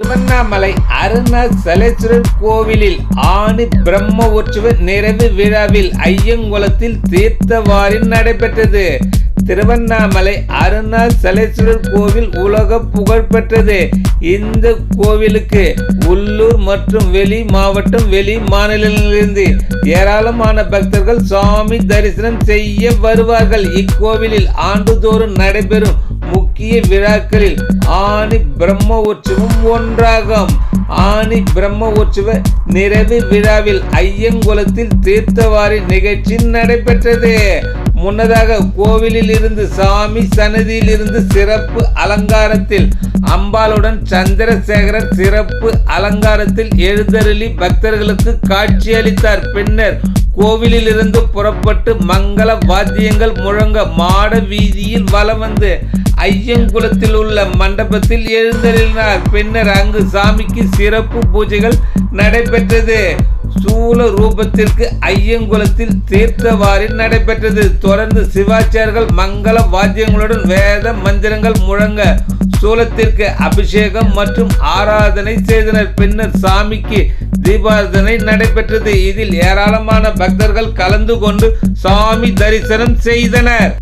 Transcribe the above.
திருவண்ணாமலை அருணாசலேஸ்வரர் கோவிலில் ஆணி பிரம்ம உற்சவ நிறைவு விழாவில் ஐயங்குளத்தில் தீர்த்தவாரி நடைபெற்றது. திருவண்ணாமலை அருணாசலேஸ்வரர் கோவில் உலக புகழ் பெற்றது. இந்த கோவிலுக்கு உள்ளூர் மற்றும் வெளி மாவட்டம் வெளி மாநிலங்களிலிருந்து ஏராளமான பக்தர்கள் சுவாமி தரிசனம் செய்ய வருவார்கள். இக்கோவிலில் ஆண்டுதோறும் நடைபெறும் முக்கிய விழாக்களில் ஆணி பிரம்ம உற்சவம் ஒன்றாகும். ஆணி பிரம்ம உற்சவ நிறைவு விழாவில் ஐயங்குளத்தில் தீர்த்தவாரி நிகழ்ச்சி நடைபெற்றது. முன்னதாக கோவிலில் இருந்து சாமி சன்னதியில் இருந்து சிறப்பு அலங்காரத்தில் அம்பாளுடன் சந்திரசேகரர் சிறப்பு அலங்காரத்தில் எழுந்தருளி பக்தர்களுக்கு காட்சியளித்தார் பின்னர் கோவிலில் இருந்து புறப்பட்டு மங்கள வாத்தியங்கள் முழங்க மாட வீதியில் வலம் வந்து ஐயங்குளத்தில் உள்ள மண்டபத்தில் எழுந்தருளினார். பின்னர் அங்கு சாமிக்கு சிறப்பு பூஜைகள் நடைபெற்றது. சூல ரூபத்திற்கு ஐயங்குளத்தில் தீர்த்தவாரி நடைபெற்றது. தொடர்ந்து சிவாச்சாரியர்கள் மங்கள வாத்தியங்களுடன் வேத மந்திரங்கள் முழங்க சூலத்திற்கு அபிஷேகம் மற்றும் ஆராதனை செய்தனர். பின்னர் சாமிக்கு தீபாரதனை நடைபெற்றது. இதில் ஏராளமான பக்தர்கள் கலந்து கொண்டு சாமி தரிசனம் செய்தனர்.